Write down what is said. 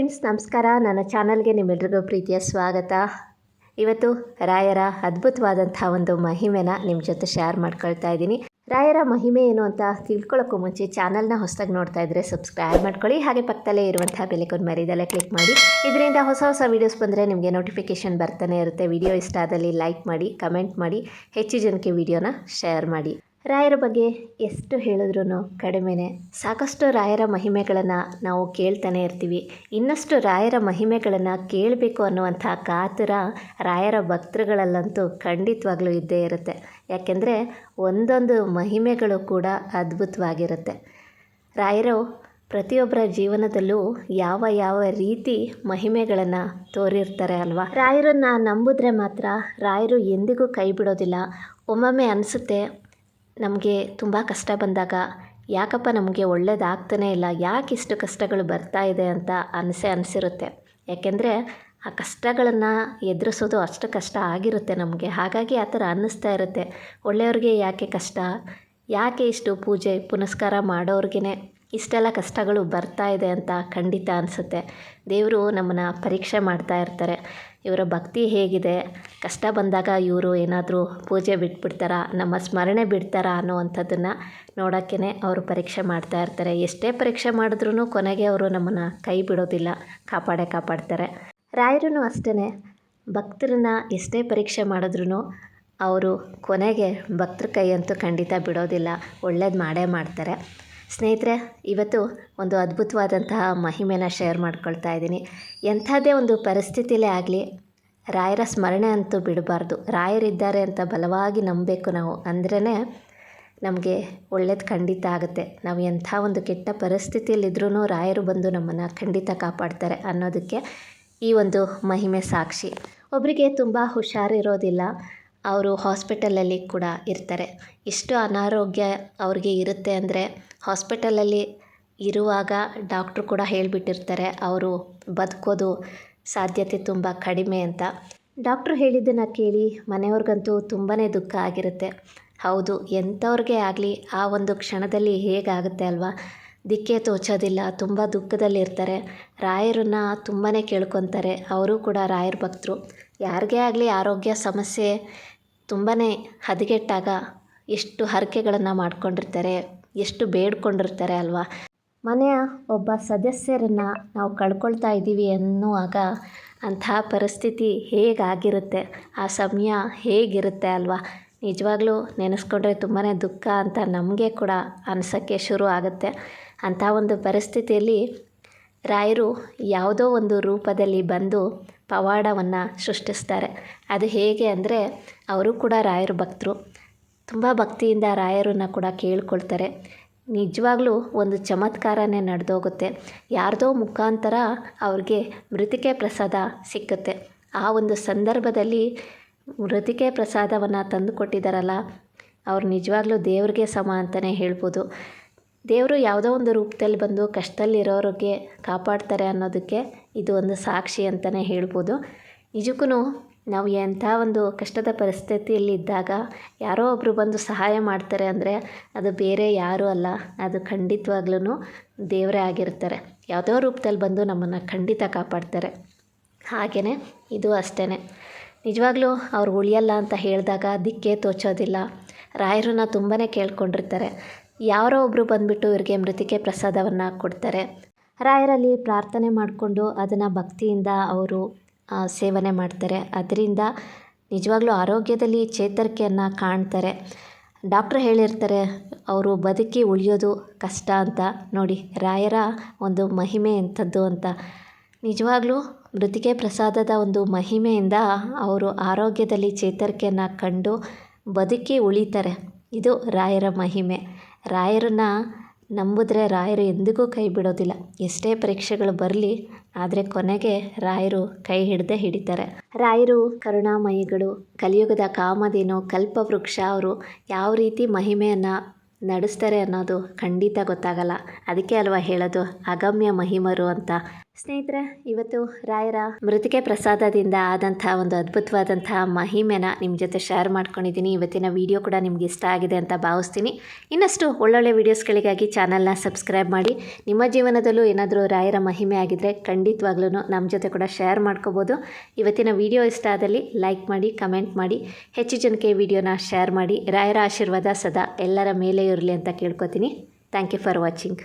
Friends, ನಮಸ್ಕಾರ. ನನ್ನ ಚಾನಲ್ಗೆ ನಿಮ್ಮೆಲ್ರಿಗೂ ಪ್ರೀತಿಯ ಸ್ವಾಗತ. ಇವತ್ತು ರಾಯರ ಅದ್ಭುತವಾದಂಥ ಒಂದು ಮಹಿಮೆನ ನಿಮ್ಮ ಜೊತೆ ಶೇರ್ ಮಾಡ್ಕೊಳ್ತಾ ಇದ್ದೀನಿ. ರಾಯರ ಮಹಿಮೆ ಏನು ಅಂತ ತಿಳ್ಕೊಳ್ಳೋಕ್ಕೂ ಮುಂಚೆ ಚಾನಲ್ನ ಹೊಸದಾಗಿ ನೋಡ್ತಾ ಇದ್ದರೆ ಸಬ್ಸ್ಕ್ರೈಬ್ ಮಾಡ್ಕೊಳ್ಳಿ. ಹಾಗೆ ಪಕ್ಕದಲ್ಲೇ ಇರುವಂಥ ಬೆಲೆಕೊಂಡು ಮರಿದಲ್ಲೇ ಕ್ಲಿಕ್ ಮಾಡಿ. ಇದರಿಂದ ಹೊಸ ಹೊಸ ವೀಡಿಯೋಸ್ ಬಂದರೆ ನಿಮಗೆ ನೋಟಿಫಿಕೇಷನ್ ಬರ್ತಾನೆ ಇರುತ್ತೆ. ವಿಡಿಯೋ ಇಷ್ಟ ಆದಲ್ಲಿ ಲೈಕ್ ಮಾಡಿ ಕಮೆಂಟ್ ಮಾಡಿ, ಹೆಚ್ಚು ಜನಕ್ಕೆ ವಿಡಿಯೋನ ಶೇರ್ ಮಾಡಿ. ರಾಯರ ಬಗ್ಗೆ ಎಷ್ಟು ಹೇಳಿದ್ರೂ ಕಡಿಮೆನೆ. ಸಾಕಷ್ಟು ರಾಯರ ಮಹಿಮೆಗಳನ್ನು ನಾವು ಕೇಳ್ತಾನೆ ಇರ್ತೀವಿ. ಇನ್ನಷ್ಟು ರಾಯರ ಮಹಿಮೆಗಳನ್ನು ಕೇಳಬೇಕು ಅನ್ನುವಂಥ ಕಾತುರ ರಾಯರ ಭಕ್ತೃಗಳಲ್ಲಂತೂ ಖಂಡಿತವಾಗ್ಲೂ ಇದ್ದೇ ಇರುತ್ತೆ. ಯಾಕೆಂದರೆ ಒಂದೊಂದು ಮಹಿಮೆಗಳು ಕೂಡ ಅದ್ಭುತವಾಗಿರುತ್ತೆ. ರಾಯರು ಪ್ರತಿಯೊಬ್ಬರ ಜೀವನದಲ್ಲೂ ಯಾವ ಯಾವ ರೀತಿ ಮಹಿಮೆಗಳನ್ನು ತೋರಿರ್ತಾರೆ ಅಲ್ವಾ? ರಾಯರನ್ನು ನಂಬಿದ್ರೆ ಮಾತ್ರ ರಾಯರು ಎಂದಿಗೂ ಕೈ ಬಿಡೋದಿಲ್ಲ. ಒಮ್ಮೊಮ್ಮೆ ಅನಿಸುತ್ತೆ ನಮಗೆ ತುಂಬ ಕಷ್ಟ ಬಂದಾಗ ಯಾಕಪ್ಪ ನಮಗೆ ಒಳ್ಳೇದಾಗ್ತಾನೇ ಇಲ್ಲ, ಯಾಕೆ ಇಷ್ಟು ಕಷ್ಟಗಳು ಬರ್ತಾ ಇದೆ ಅಂತ ಅನಿಸೆ ಅನಿಸಿರುತ್ತೆ. ಯಾಕೆಂದರೆ ಆ ಕಷ್ಟಗಳನ್ನು ಎದುರಿಸೋದು ಅಷ್ಟು ಕಷ್ಟ ಆಗಿರುತ್ತೆ ನಮಗೆ. ಹಾಗಾಗಿ ಆ ಥರ ಅನ್ನಿಸ್ತಾ ಇರುತ್ತೆ. ಒಳ್ಳೆಯವ್ರಿಗೆ ಯಾಕೆ ಕಷ್ಟ? ಯಾಕೆ ಇಷ್ಟು ಪೂಜೆ, ಪುನಸ್ಕಾರ ಮಾಡೋರ್ಗೇ ಇಷ್ಟೆಲ್ಲ ಕಷ್ಟಗಳು ಬರ್ತಾ ಇದೆ ಅಂತ ಖಂಡಿತ ಅನಿಸುತ್ತೆ. ದೇವರು ನಮ್ಮನ್ನು ಪರೀಕ್ಷೆ ಮಾಡ್ತಾ ಇರ್ತಾರೆ. ಇವರ ಭಕ್ತಿ ಹೇಗಿದೆ? ಕಷ್ಟ ಬಂದಾಗ ಇವರು ಏನಾದರೂ ಪೂಜೆ ಬಿಟ್ಬಿಡ್ತಾರಾ? ನಮ್ಮ ಸ್ಮರಣೆ ಬಿಡ್ತಾರಾ ಅನ್ನುವಂಥದ್ದನ್ನು ನೋಡೋಕ್ಕೇ ಅವರು ಪರೀಕ್ಷೆ ಮಾಡ್ತಾ ಇರ್ತಾರೆ. ಎಷ್ಟೇ ಪರೀಕ್ಷೆ ಮಾಡಿದ್ರೂ ಕೊನೆಗೆ ಅವರು ನಮ್ಮನ್ನು ಕೈ ಬಿಡೋದಿಲ್ಲ. ಕಾಪಾಡೇ ಕಾಪಾಡ್ತಾರೆ. ರಾಯರೂ ಅಷ್ಟೇ ಭಕ್ತರನ್ನ ಎಷ್ಟೇ ಪರೀಕ್ಷೆ ಮಾಡಿದ್ರೂ ಅವರು ಕೊನೆಗೆ ಭಕ್ತರ ಕೈಯಂತೂ ಖಂಡಿತ ಬಿಡೋದಿಲ್ಲ. ಒಳ್ಳೇದು ಮಾಡೇ ಮಾಡ್ತಾರೆ. ಸ್ನೇಹಿತರೆ, ಇವತ್ತು ಒಂದು ಅದ್ಭುತವಾದಂತಹ ಮಹಿಮೆನ ಶೇರ್ ಮಾಡ್ಕೊಳ್ತಾ ಇದ್ದೀನಿ. ಎಂಥದ್ದೇ ಒಂದು ಪರಿಸ್ಥಿತಿಲೇ ಆಗಲಿ, ರಾಯರ ಸ್ಮರಣೆ ಅಂತೂ ಬಿಡಬಾರ್ದು. ರಾಯರಿದ್ದಾರೆ ಅಂತ ಬಲವಾಗಿ ನಂಬಬೇಕು ನಾವು ಅಂದ್ರೇ ನಮಗೆ ಒಳ್ಳೇದು ಖಂಡಿತ ಆಗುತ್ತೆ. ನಾವು ಎಂಥ ಒಂದು ಕೆಟ್ಟ ಪರಿಸ್ಥಿತಿಯಲ್ಲಿದ್ದರೂ ರಾಯರು ಬಂದು ನಮ್ಮನ್ನು ಖಂಡಿತ ಕಾಪಾಡ್ತಾರೆ ಅನ್ನೋದಕ್ಕೆ ಈ ಒಂದು ಮಹಿಮೆ ಸಾಕ್ಷಿ. ಒಬ್ಬರಿಗೆ ತುಂಬ ಹುಷಾರಿರೋದಿಲ್ಲ, ಅವರು ಹಾಸ್ಪಿಟಲಲ್ಲಿ ಕೂಡ ಇರ್ತಾರೆ. ಇಷ್ಟು ಅನಾರೋಗ್ಯ ಅವ್ರಿಗೆ ಇರುತ್ತೆ ಅಂದರೆ ಹಾಸ್ಪಿಟಲಲ್ಲಿ ಇರುವಾಗ ಡಾಕ್ಟ್ರು ಕೂಡ ಹೇಳಿಬಿಟ್ಟಿರ್ತಾರೆ, ಅವರು ಬದುಕೋದು ಸಾಧ್ಯತೆ ತುಂಬ ಕಡಿಮೆ ಅಂತ. ಡಾಕ್ಟ್ರು ಹೇಳಿದ್ದನ್ನು ಕೇಳಿ ಮನೆಯವ್ರಿಗಂತೂ ತುಂಬಾ ದುಃಖ ಆಗಿರುತ್ತೆ. ಹೌದು, ಎಂಥವ್ರಿಗೆ ಆಗಲಿ ಆ ಒಂದು ಕ್ಷಣದಲ್ಲಿ ಹೇಗಾಗುತ್ತೆ ಅಲ್ವಾ? ದಿಕ್ಕೇ ತೋಚೋದಿಲ್ಲ, ತುಂಬ ದುಃಖದಲ್ಲಿರ್ತಾರೆ. ರಾಯರನ್ನ ತುಂಬಾ ಕೇಳ್ಕೊತಾರೆ. ಅವರು ಕೂಡ ರಾಯರ ಭಕ್ತರು. ಯಾರಿಗೇ ಆಗಲಿ ಆರೋಗ್ಯ ಸಮಸ್ಯೆ ತುಂಬಾ ಹದಗೆಟ್ಟಾಗ ಎಷ್ಟು ಹರಕೆಗಳನ್ನು ಮಾಡ್ಕೊಂಡಿರ್ತಾರೆ. ಎಷ್ಟು ಬೇಡ್ಕೊಂಡಿರ್ತಾರೆ ಅಲ್ವಾ? ಮನೆಯ ಒಬ್ಬ ಸದಸ್ಯರನ್ನು ನಾವು ಕಳ್ಕೊಳ್ತಾ ಇದ್ದೀವಿ ಅನ್ನುವಾಗ ಅಂತಹ ಪರಿಸ್ಥಿತಿ ಹೇಗಾಗಿರುತ್ತೆ? ಆ ಸಮಯ ಹೇಗಿರುತ್ತೆ ಅಲ್ವಾ? ನಿಜವಾಗ್ಲೂ ನೆನೆಸ್ಕೊಂಡ್ರೆ ತುಂಬಾ ದುಃಖ ಅಂತ ನಮಗೆ ಕೂಡ ಅನಿಸೋಕ್ಕೆ ಶುರು ಆಗುತ್ತೆ. ಅಂಥ ಒಂದು ಪರಿಸ್ಥಿತಿಯಲ್ಲಿ ರಾಯರು ಯಾವುದೋ ಒಂದು ರೂಪದಲ್ಲಿ ಬಂದು ಪವಾಡವನ್ನು ಸೃಷ್ಟಿಸ್ತಾರೆ. ಅದು ಹೇಗೆ ಅಂದರೆ, ಅವರು ಕೂಡ ರಾಯರ ಭಕ್ತರು. ತುಂಬ ಭಕ್ತಿಯಿಂದ ರಾಯರನ್ನು ಕೂಡ ಕೇಳ್ಕೊಳ್ತಾರೆ. ನಿಜವಾಗ್ಲೂ ಒಂದು ಚಮತ್ಕಾರನೇ ನಡೆದೋಗುತ್ತೆ. ಯಾರದೋ ಮುಖಾಂತರ ಅವ್ರಿಗೆ ಮೃತಿಕೆ ಪ್ರಸಾದ ಸಿಕ್ಕುತ್ತೆ. ಆ ಒಂದು ಸಂದರ್ಭದಲ್ಲಿ ಮೃತಿಕೆ ಪ್ರಸಾದವನ್ನು ತಂದು ಕೊಟ್ಟಿದ್ದಾರಲ್ಲ ಅವ್ರು ನಿಜವಾಗ್ಲೂ ದೇವ್ರಿಗೆ ಸಮ ಅಂತಲೇ ಹೇಳ್ಬೋದು. ದೇವರು ಯಾವುದೋ ಒಂದು ರೂಪದಲ್ಲಿ ಬಂದು ಕಷ್ಟದಲ್ಲಿರೋರಿಗೆ ಕಾಪಾಡ್ತಾರೆ ಅನ್ನೋದಕ್ಕೆ ಇದು ಒಂದು ಸಾಕ್ಷಿ ಅಂತಲೇ ಹೇಳ್ಬೋದು. ನಿಜಕ್ಕೂ ನಾವು ಎಂಥ ಒಂದು ಕಷ್ಟದ ಪರಿಸ್ಥಿತಿಯಲ್ಲಿದ್ದಾಗ ಯಾರೋ ಒಬ್ಬರು ಬಂದು ಸಹಾಯ ಮಾಡ್ತಾರೆ ಅಂದರೆ ಅದು ಬೇರೆ ಯಾರೂ ಅಲ್ಲ, ಅದು ಖಂಡಿತವಾಗ್ಲೂ ದೇವರೇ ಆಗಿರ್ತಾರೆ. ಯಾವುದೋ ರೂಪದಲ್ಲಿ ಬಂದು ನಮ್ಮನ್ನು ಖಂಡಿತ ಕಾಪಾಡ್ತಾರೆ. ಹಾಗೆಯೇ ಇದು ಅಷ್ಟೇ ನಿಜವಾಗ್ಲೂ ಅವ್ರು ಉಳಿಯಲ್ಲ ಅಂತ ಹೇಳಿದಾಗ ದಿಕ್ಕೇ ತೋಚೋದಿಲ್ಲ. ರಾಯರನ್ನ ತುಂಬಾ ಕೇಳ್ಕೊಂಡಿರ್ತಾರೆ. ಯಾರೋ ಒಬ್ಬರು ಬಂದುಬಿಟ್ಟು ಇವ್ರಿಗೆ ಮೃತಿಕೆ ಪ್ರಸಾದವನ್ನು ಕೊಡ್ತಾರೆ. ರಾಯರಲ್ಲಿ ಪ್ರಾರ್ಥನೆ ಮಾಡಿಕೊಂಡು ಅದನ್ನು ಭಕ್ತಿಯಿಂದ ಅವರು ಸೇವನೆ ಮಾಡ್ತಾರೆ. ಅದರಿಂದ ನಿಜವಾಗ್ಲೂ ಆರೋಗ್ಯದಲ್ಲಿ ಚೇತರಿಕೆಯನ್ನು ಕಾಣ್ತಾರೆ. ಡಾಕ್ಟ್ರ್ ಹೇಳಿರ್ತಾರೆ, ಅವರು ಬದುಕಿ ಉಳಿಯೋದು ಕಷ್ಟ ಅಂತ. ನೋಡಿ, ರಾಯರ ಒಂದು ಮಹಿಮೆ ಎಂಥದ್ದು ಅಂತ. ನಿಜವಾಗ್ಲೂ ಮೃತಿಕೆ ಪ್ರಸಾದದ ಒಂದು ಮಹಿಮೆಯಿಂದ ಅವರು ಆರೋಗ್ಯದಲ್ಲಿ ಚೇತರಿಕೆಯನ್ನು ಕಂಡು ಬದುಕಿ ಉಳಿತಾರೆ. ಇದು ರಾಯರ ಮಹಿಮೆ. ರಾಯರನ್ನ ನಂಬಿದ್ರೆ ರಾಯರು ಎಂದಿಗೂ ಕೈ ಬಿಡೋದಿಲ್ಲ. ಎಷ್ಟೇ ಪರೀಕ್ಷೆಗಳು ಬರಲಿ, ಆದರೆ ಕೊನೆಗೆ ರಾಯರು ಕೈ ಹಿಡ್ದೆ ಹಿಡಿತಾರೆ. ರಾಯರು, ಕರುಣಾಮಯಿಗಳು, ಕಲಿಯುಗದ ಕಾಮಧೇನು, ಕಲ್ಪವೃಕ್ಷ, ಅವರು ಯಾವ ರೀತಿ ಮಹಿಮೆಯನ್ನು ನಡೆಸ್ತಾರೆ ಅನ್ನೋದು ಖಂಡಿತ ಗೊತ್ತಾಗಲ್ಲ. ಅದಕ್ಕೆ ಅಲ್ವಾ ಹೇಳೋದು, ಅಗಮ್ಯ ಮಹಿಮರು ಅಂತ. ಸ್ನೇಹಿತರೆ, ಇವತ್ತು ರಾಯರ ಮೃತಿಕೆ ಪ್ರಸಾದದಿಂದ ಆದಂಥ ಒಂದು ಅದ್ಭುತವಾದಂಥ ಮಹಿಮೆನ ನಿಮ್ಮ ಜೊತೆ ಶೇರ್ ಮಾಡ್ಕೊಂಡಿದ್ದೀನಿ. ಇವತ್ತಿನ ವಿಡಿಯೋ ಕೂಡ ನಿಮ್ಗೆ ಇಷ್ಟ ಆಗಿದೆ ಅಂತ ಭಾವಿಸ್ತೀನಿ. ಇನ್ನಷ್ಟು ಒಳ್ಳೊಳ್ಳೆ ವೀಡಿಯೋಸ್ಗಳಿಗಾಗಿ ಚಾನಲ್ನ ಸಬ್ಸ್ಕ್ರೈಬ್ ಮಾಡಿ. ನಿಮ್ಮ ಜೀವನದಲ್ಲೂ ಏನಾದರೂ ರಾಯರ ಮಹಿಮೆ ಆಗಿದ್ದರೆ ಖಂಡಿತವಾಗ್ಲೂ ನಮ್ಮ ಜೊತೆ ಕೂಡ ಶೇರ್ ಮಾಡ್ಕೋಬೋದು. ಇವತ್ತಿನ ವಿಡಿಯೋ ಇಷ್ಟ ಆದಲ್ಲಿ ಲೈಕ್ ಮಾಡಿ ಕಮೆಂಟ್ ಮಾಡಿ. ಹೆಚ್ಚು ಜನಕ್ಕೆ ವಿಡಿಯೋನ ಶೇರ್ ಮಾಡಿ. ರಾಯರ ಆಶೀರ್ವಾದ ಸದಾ ಎಲ್ಲರ ಮೇಲೆ ಇರಲಿ ಅಂತ ಕೇಳ್ಕೊತೀನಿ. Thank you for watching